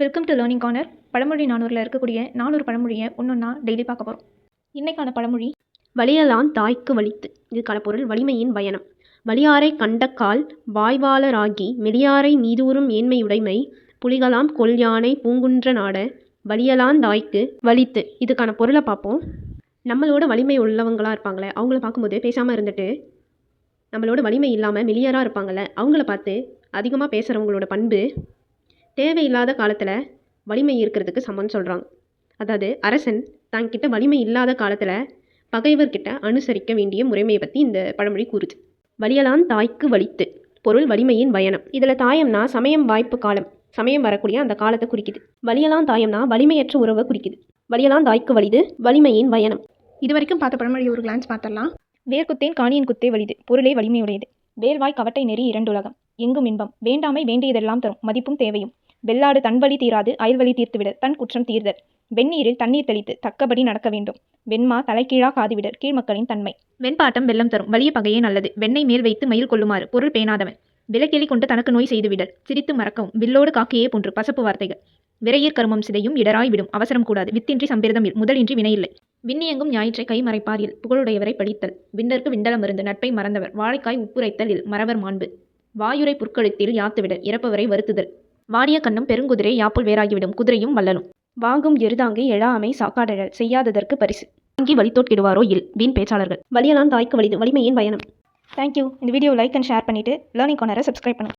Welcome to learning corner பழமொழி நானூறில் இருக்கக்கூடிய நானூறு பழமொழியை ஒன்றொன்னா டெய்லி பார்க்க போகிறோம் இன்றைக்கான பழமொழி வலியலான் தாய்க்கு வலித்து. இதுக்கான பொருள் வலிமையின் பயணம். வலியாரை கண்டக்கால் வாய்வாளராகி மெலியாரை மீதூறும் ஏன்மையுடைமை புலிகளாம் கொல் யானை பூங்குன்ற நாட வலியலான் தாய்க்கு வலித்து. இதுக்கான பொருளை பார்ப்போம். நம்மளோட வலிமை உள்ளவங்களா இருப்பாங்களே அவங்கள பார்க்கும்போது பேசாமல் இருந்துட்டு நம்மளோட வலிமை இல்லாமல் மெலியராக இருப்பாங்கள்ல அவங்கள பார்த்து அதிகமாக பேசுகிறவங்களோட பண்பு தேவையில்லாத காலத்தில் வலிமை இருக்கிறதுக்கு சமம்னு சொல்கிறாங்க அதாவது அரசன் தங்கிட்ட வலிமை இல்லாத காலத்தில் பகைவர்கிட்ட அனுசரிக்க வேண்டிய முறைமையை பற்றி இந்த பழமொழி கூறுது. வலியலான் தாய்க்கு வலித்து பொருள் வலிமையின் பயணம். இதில் தாயம்னா சமயம் வாய்ப்பு காலம். சமயம் வரக்கூடிய அந்த காலத்தை குறிக்குது. வலியலான் தாயம்னா வலிமையற்ற உறவை குறிக்குது. வலியலான் தாய்க்கு வலிது வலிமையின் பயணம். இது வரைக்கும் பார்த்த பழமொழி ஒரு கிளான்ஸ் பார்த்தலாம் வேர்க்குத்தேன் காணியின் குத்தே வலிது பொருளே வலிமையுடையது. வேல்வாய் கவட்டை நெறி இரண்டுலகம் எங்கும் இன்பம் வேண்டாமை வேண்டியதெல்லாம் தரும் மதிப்பும் தேவையும். வெள்ளாடு தன் வழி தீராது அயல்வழி தீர்த்துவிட தன் குற்றம் தீர்தல். வெந்நீரில் தண்ணீர் தெளித்து தக்கபடி நடக்க வேண்டும். வெண்மா தலைக்கீழா காதுவிடர் கீழ்மக்களின் தன்மை. வெண்பாட்டம் வெள்ளம் தரும். வலிய பகையே நல்லது. வெண்ணை மேல் வைத்து மயில் கொள்ளுமாறு பொருள் பேணாதவன். விலக்கிளி கொண்டு தனக்கு நோய் செய்துவிடல். சிரித்து மறக்கவும். வில்லோடு காக்கையே போன்று பசப்பு வார்த்தைகள். விரையீர் கருமம் சிதையும் இடராய் விடும். அவசரம் கூடாது. வித்தின்றி சம்பிரதம் முதலின்றி வினையில்லை. விண்ணியங்கும் ஞாயிற்றை கைமறைப்பாரில் புகழுடையவரை படித்தல். விண்டற்கு விண்டலம் இருந்து நட்பை மறந்தவர். வாழைக்காய் உப்புரைத்தலில் மறவர் மாண்பு. வாயுரை புற்கழுத்தில் யாத்துவிடல். இறப்பவரை வருத்துதல். வாடிய கண்ணும் பெருங்குதிரை யாப்புள் வேறாகிவிடும். குதிரையும் வல்லலும். வாங்கும் எருதாங்கி எழாமை சாக்காடழல் செய்யாததற்கு பரிசு. வாங்கி வழித்தோட்கிடுவாரோ இல். வீண் பேச்சாளர்கள். வலியலான் தாய்க்கு வலிது. வலிமையின் பயணம். தேங்க்யூ இந்த வீடியோ லைக் அண்ட் ஷேர் பண்ணிவிட்டு லேர்னிங் கார்னரை சப்ஸ்கிரைப் பண்ணுங்கள்